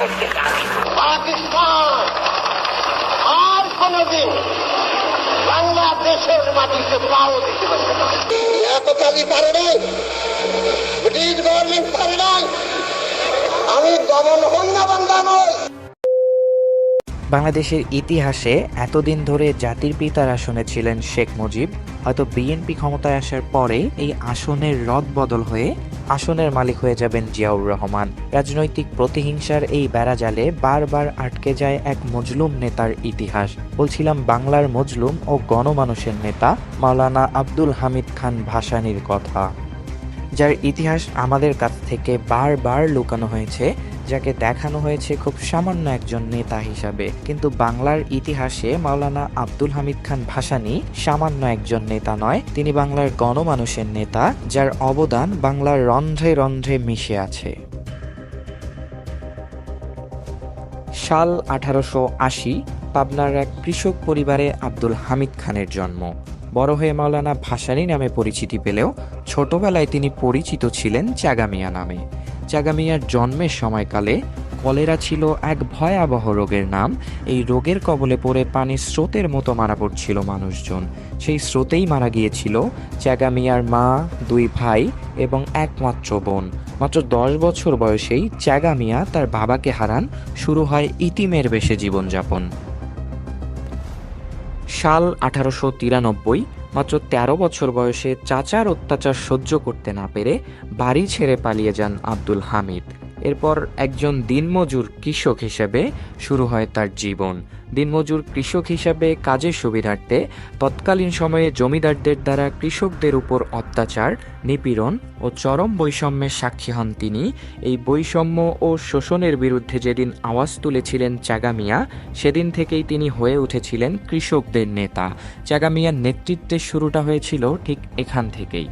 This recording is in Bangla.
শাসককে পাকিস্তান! আর কোনদিন বাংলাদেশের মাটিতে পাও দিতে পারবে না। পারে নাই ব্রিটিশ গভর্নমেন্ট পারে নাই আমি দমন বাংলাদেশের ইতিহাসে এতদিন ধরে জাতির পিতার আসনে ছিলেন শেখ মুজিব হয়তো বিএনপি ক্ষমতায় আসার পরে এই আসনের রদ বদল হয়ে আসনের মালিক হয়ে যাবেন জিয়াউর রহমান। রাজনৈতিক প্রতিহিংসার এই বেড়াজালে বারবার আটকে যায় এক মজলুম নেতার ইতিহাস। বলছিলাম বাংলার মজলুম ও গণমানুষের নেতা মাওলানা আব্দুল হামিদ খান ভাসানির কথা। যার ইতিহাস আমাদের কাছ থেকে বারবার লুকানো হয়েছে যাকে দেখানো হয়েছে খুব সামান্য একজন নেতা হিসাবে। কিন্তু বাংলার ইতিহাসে মাওলানা আব্দুল হামিদ খান ভাসানী সামান্য একজন নেতা নয়, তিনি বাংলার গণমানুষের নেতা, যার অবদান বাংলার রন্ধ্রে রন্ধ্রে মিশে আছে। সাল আঠারোশো আশি, পাবনার এক কৃষক পরিবারে আব্দুল হামিদ খানের জন্ম। বড় হয়ে মাওলানা ভাসানী নামে পরিচিতি পেলেও ছোটবেলায় তিনি পরিচিত ছিলেন চাগামিয়া নামে। চাগামিয়ার জন্মের সময়কালে কলেরা ছিল এক ভয়াবহ রোগের নাম। এই রোগের কবলে পড়ে পানির স্রোতের মতো মারা পড়ছিল মানুষজন। সেই স্রোতেই মারা গিয়েছিল চ্যাগামিয়ার মা, দুই ভাই এবং একমাত্র বোন। মাত্র দশ বছর বয়সেই চ্যাগামিয়া তার বাবাকে হারান। শুরু হয় ইতিমের বেশে জীবনযাপন। সাল আঠারোশো তিরানব্বই মাত্র তেরো বছর বয়সে চাচার অত্যাচার সহ্য করতে না পেরে বাড়ি ছেড়ে পালিয়ে যান আব্দুল হামিদ। এরপর একজন দিনমজুর কৃষক হিসেবে শুরু হয় তার জীবন। দিনমজুর কৃষক হিসাবে কাজের সুবিধার্থে তৎকালীন সময়ে জমিদারদের দ্বারা কৃষকদের উপর অত্যাচার, নিপীড়ন ও চরম বৈষম্যের সাক্ষী হন তিনি। এই বৈষম্য ও শোষণের বিরুদ্ধে যেদিন আওয়াজ তুলেছিলেন চাগামিয়া সেদিন থেকেই তিনি হয়ে উঠেছিলেন কৃষকদের নেতা। চাগামিয়ার নেতৃত্বের শুরুটা হয়েছিল ঠিক এখান থেকেই।